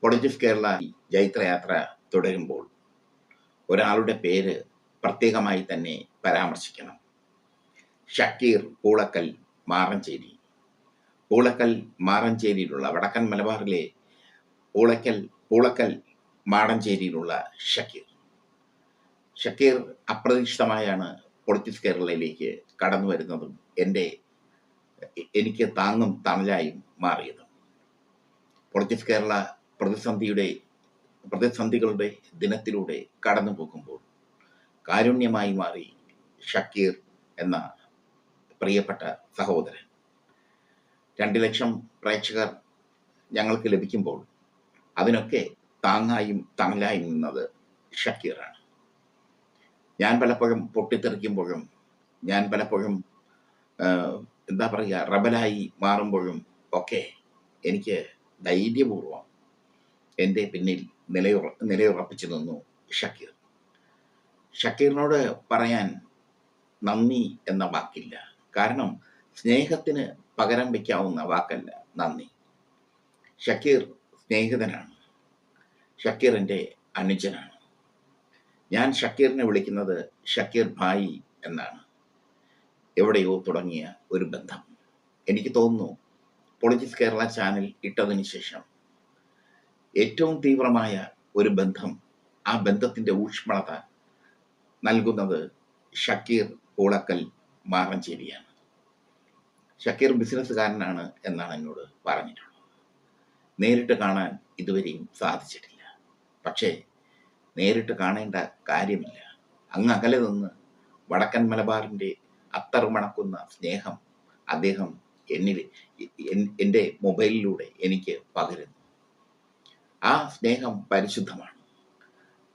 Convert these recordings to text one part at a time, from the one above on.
Politics Kerala ജൈത്രയാത്ര തുടരുമ്പോൾ ഒരാളുടെ പേര് പ്രത്യേകമായി തന്നെ പരാമർശിക്കണം. ഷക്കീർ പൂളക്കൽ മാറഞ്ചേരി. പൂളക്കൽ മാറഞ്ചേരിയിലുള്ള വടക്കൻ മലബാറിലെ പൂളക്കൽ പൂളക്കൽ മാടഞ്ചേരിയിലുള്ള ഷക്കീർ. ഷക്കീർ അപ്രതീക്ഷിതമായാണ് പൊളിറ്റിക്സ് കേരളയിലേക്ക് കടന്നു വരുന്നതും എന്റെ എനിക്ക് താങ്ങും തണലായും മാറിയതും. പൊളിറ്റിക്സ് കേരള പ്രതിസന്ധിയുടെ പ്രതിസന്ധികളുടെ ദിനത്തിലൂടെ കടന്നു പോകുമ്പോൾ കാരുണ്യമായി മാറി ഷക്കീർ എന്ന പ്രിയപ്പെട്ട സഹോദരൻ. രണ്ട് ലക്ഷം പ്രേക്ഷകർ ഞങ്ങൾക്ക് ലഭിക്കുമ്പോൾ അതിനൊക്കെ താങ്ങായും തണലായും നിന്നത് ഷക്കീറാണ്. ഞാൻ പലപ്പോഴും പൊട്ടിത്തെറിക്കുമ്പോഴും ഞാൻ പലപ്പോഴും എന്താ പറയുക റബലായി മാറുമ്പോഴും ഒക്കെ എനിക്ക് ധൈര്യപൂർവം എന്റെ പിന്നിൽ നിലയുറ നിലയുറപ്പിച്ചു നിന്നു ഷക്കീർ. ഷക്കീറിനോട് പറയാൻ നന്ദി എന്ന വാക്കില്ല. കാരണം സ്നേഹത്തിന് പകരം വയ്ക്കാവുന്ന വാക്കല്ല നന്ദി. ഷക്കീർ സ്നേഹിതനാണ്. ഷക്കീർ എന്റെ അനുജനാണ്. ഞാൻ ഷക്കീറിനെ വിളിക്കുന്നത് ഷക്കീർ ഭായി എന്നാണ്. എവിടെയോ തുടങ്ങിയ ഒരു ബന്ധം. എനിക്ക് തോന്നുന്നു പൊളിറ്റിക്സ് കേരള ചാനൽ ഇട്ടതിന് ശേഷം ഏറ്റവും തീവ്രമായ ഒരു ബന്ധം ആ ബന്ധത്തിന്റെ ഊഷ്മളത നൽകുന്നത് ഷക്കീർ പൂളക്കൽ മാറഞ്ചേരിയാണ്. ഷക്കീർ ബിസിനസ്സുകാരനാണ് എന്നാണ് എന്നോട് പറഞ്ഞിട്ടുള്ളത്. നേരിട്ട് കാണാൻ ഇതുവരെയും സാധിച്ചിട്ടില്ല. പക്ഷേ നേരിട്ട് കാണേണ്ട കാര്യമില്ല. അങ്ങ് അകലെ നിന്ന് വടക്കൻ മലബാറിന്റെ അത്തറുമണക്കുന്ന സ്നേഹം അദ്ദേഹം എന്നിൽ എന്റെ മൊബൈലിലൂടെ എനിക്ക് പകരുന്നു. ആ സ്നേഹം പരിശുദ്ധമാണ്.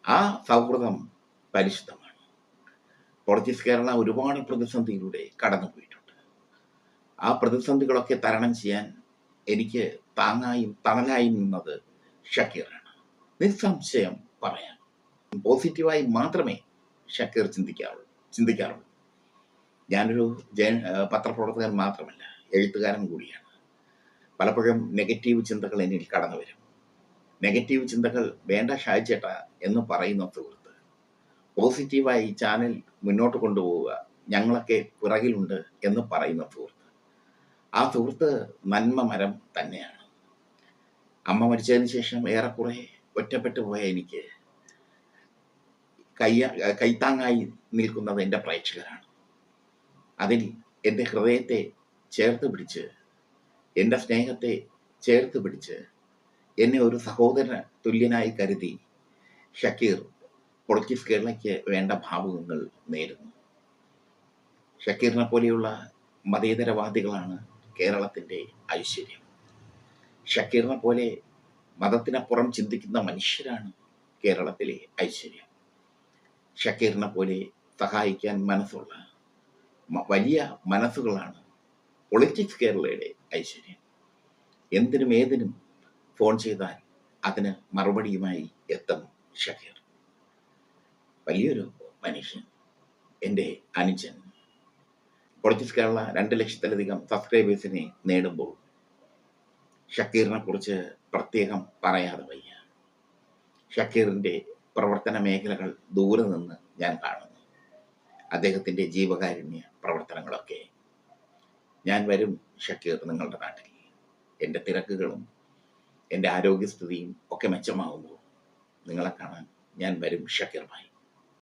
ആ സൗഹൃദം പരിശുദ്ധമാണ്. പോർച്ചുഗീസ് കേരള ഒരുപാട് പ്രതിസന്ധിയിലൂടെ കടന്നുപോയിട്ടുണ്ട്. ആ പ്രതിസന്ധികളൊക്കെ തരണം ചെയ്യാൻ എനിക്ക് താങ്ങായും തണലായും നിന്നത് ഷക്കീറാണ്. നിസ്സംശയം പറയാം. പോസിറ്റീവായി മാത്രമേ ഷക്കീർ ചിന്തിക്കാറുള്ളൂ ചിന്തിക്കാറുള്ളൂ. ഞാനൊരു ജേ പത്രപ്രവർത്തകൻ മാത്രമല്ല എഴുത്തുകാരൻ കൂടിയാണ്. പലപ്പോഴും നെഗറ്റീവ് ചിന്തകൾ എന്നിൽ കടന്നു വരും നെഗറ്റീവ് ചിന്തകൾ വേണ്ട ഷായിച്ചേട്ട എന്ന് പറയുന്ന സുഹൃത്ത് പോസിറ്റീവായി ചാനൽ മുന്നോട്ട് കൊണ്ടുപോവുക ഞങ്ങളൊക്കെ പിറകിലുണ്ട് എന്ന് പറയുന്ന സുഹൃത്ത്. ആ സുഹൃത്ത് നന്മ മരം തന്നെയാണ്. അമ്മ മരിച്ചതിന് ശേഷം ഏറെക്കുറെ ഒറ്റപ്പെട്ടു പോയ എനിക്ക് കയ്യ കൈത്താങ്ങായി നിൽക്കുന്നത് എന്റെ പ്രേക്ഷകരാണ്. അതിൽ എന്റെ ഹൃദയത്തെ ചേർത്ത് പിടിച്ച് എന്റെ സ്നേഹത്തെ ചേർത്ത് പിടിച്ച് എന്നെ ഒരു സഹോദര തുല്യനായി കരുതി ഷക്കീർ പൊളിറ്റിക്സ് കേരളയ്ക്ക് വേണ്ട ഭാവുകങ്ങൾ നേരുന്നു. ഷക്കീറിനെ പോലെയുള്ള മതേതരവാദികളാണ് കേരളത്തിന്റെ ഐശ്വര്യം. ഷക്കീറിനെ പോലെ മതത്തിനപ്പുറം ചിന്തിക്കുന്ന മനുഷ്യരാണ് കേരളത്തിലെ ഐശ്വര്യം. ഷക്കീറിനെ പോലെ സഹായിക്കാൻ മനസ്സുള്ള വലിയ മനസ്സുകളാണ് പൊളിറ്റിക്സ് കേരളയുടെ ഐശ്വര്യം. എന്തിനും ഏതിനും ഫോൺ ചെയ്താൽ അതിന് മറുപടിയുമായി എത്തും ഷഹീർ. വലിയൊരു മനുഷ്യൻ എന്റെ അനുജൻ. പൊളിറ്റിക്സ് കേരള രണ്ട് ലക്ഷത്തിലധികം സബ്സ്ക്രൈബേഴ്സിനെ നേടുമ്പോൾ ഷക്കീറിനെ കുറിച്ച് പ്രത്യേകം പറയാതെ വയ്യ. ഷക്കീറിന്റെ പ്രവർത്തന മേഖലകൾ ദൂരെ നിന്ന് ഞാൻ കാണുന്നു. അദ്ദേഹത്തിന്റെ ജീവകാരുണ്യ പ്രവർത്തനങ്ങളൊക്കെ. ഞാൻ വരും ഷക്കീർ നിങ്ങളുടെ നാട്ടിൽ. എന്റെ തിരക്കുകളും എന്റെ ആരോഗ്യസ്ഥിതിയും ഒക്കെ മെച്ചമാകുമ്പോൾ നിങ്ങളെ കാണാൻ ഞാൻ വരും ഷക്കീർ ഭായി.